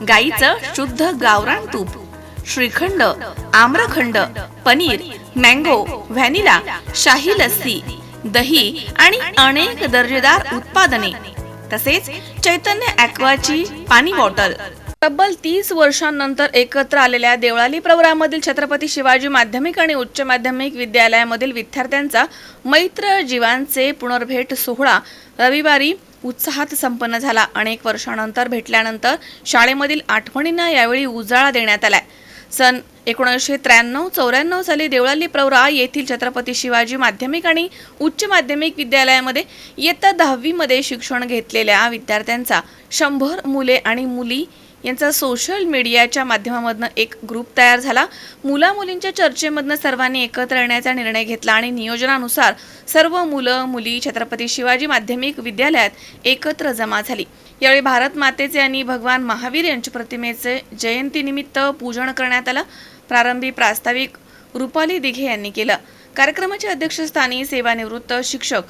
गाईचं शुद्ध गावरान तूप श्रीखंड आम्रखंड पनीर मँगो व्हॅनिला शाही लस्सी दही आणि अनेक दर्जेदार उत्पादने. तसेच चैतन्य ॲक्वाची पाणी बॉटल. तब्बल तीस वर्षांनंतर एकत्र आलेल्या देवळाली प्रवरामधील छत्रपती शिवाजी माध्यमिक आणि उच्च माध्यमिक विद्यालयामधील विद्यार्थ्यांचा मैत्र जीवांचे पुनर्भेट सोहळा रविवारी उत्साहात संपन्न झाला. अनेक वर्षानंतर भेटल्यानंतर शाळेमधील आठवणींना यावेळी उजाळा देण्यात आलाय. सन एकोणीसशे त्र्याण्णव चौऱ्याण्णव साली देवळाली प्रवरा येथील छत्रपती शिवाजी माध्यमिक आणि उच्च माध्यमिक विद्यालयामध्ये इयत्ता दहावीमध्ये शिक्षण घेतलेल्या विद्यार्थ्यांचा शंभर मुले आणि मुली यांचा सोशल मीडियाच्या माध्यमामधनं एक ग्रुप तयार झाला. मुला मुलींच्या चर्चेमधनं सर्वांनी एकत्र येण्याचा निर्णय घेतला आणि नियोजनानुसार सर्व मुलं मुली छत्रपती शिवाजी माध्यमिक विद्यालयात एकत्र जमा झाली. यावेळी भारत मातेचे आणि भगवान महावीर यांच्या प्रतिमेचे जयंतीनिमित्त पूजन करण्यात आलं. प्रारंभी प्रास्ताविक रुपाली दिघे यांनी केलं. कार्यक्रमाच्या अध्यक्षस्थानी सेवानिवृत्त शिक्षक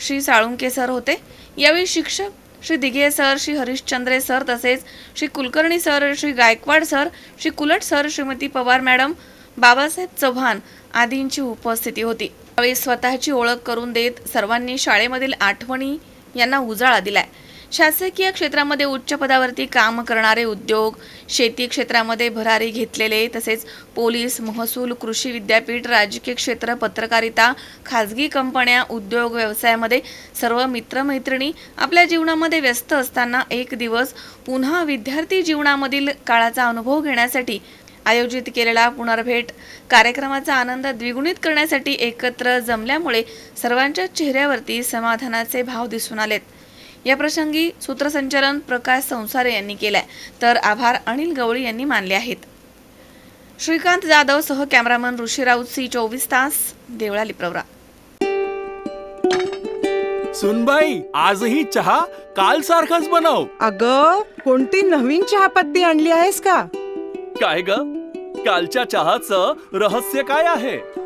श्री साळुंके सर होते. यावेळी शिक्षक श्री दिघे सर श्री हरिश्चंद्रे सर तसेच Shri Kulkarni sir Shri Gaikwad sir Shri Kulat sir Shrimati Pawar madam Babasaheb Chavan आदींची उपस्थिती होती. यावेळी स्वतःची ओळख करून देत सर्वांनी शाळेमधील आठवणी यांना उजाळा दिलाय. शासकीय क्षेत्रामध्ये उच्च पदावरती काम करणारे उद्योग शेती क्षेत्रामध्ये भरारी घेतलेले तसेच पोलीस महसूल कृषी विद्यापीठ राजकीय क्षेत्र पत्रकारिता खाजगी कंपन्या उद्योग व्यवसायामध्ये सर्व मित्रमैत्रिणी आपल्या जीवनामध्ये व्यस्त असताना एक दिवस पुन्हा विद्यार्थी जीवनामधील काळाचा अनुभव घेण्यासाठी आयोजित केलेला पुनर्भेट कार्यक्रमाचा आनंद द्विगुणित करण्यासाठी एकत्र जमल्यामुळे सर्वांच्या चेहऱ्यावरती समाधानाचे भाव दिसून आलेत. या प्रसंगी सूत्रसंचालन प्रकाश संसारे यांनी केलाय. तर आभार अनिल गवळी यांनी मानले आहेत. श्रीकांत जाधव सह कॅमेरामन ऋषी राऊत सी चोवीस तास देवळाली प्रवरा. सुनबाई आजही चहा काल सारखाच बनव. अग कोणती नवीन चहापत्ती आणली आहेस का? काय ग? कालच्या चहाचं रहस्य काय आहे?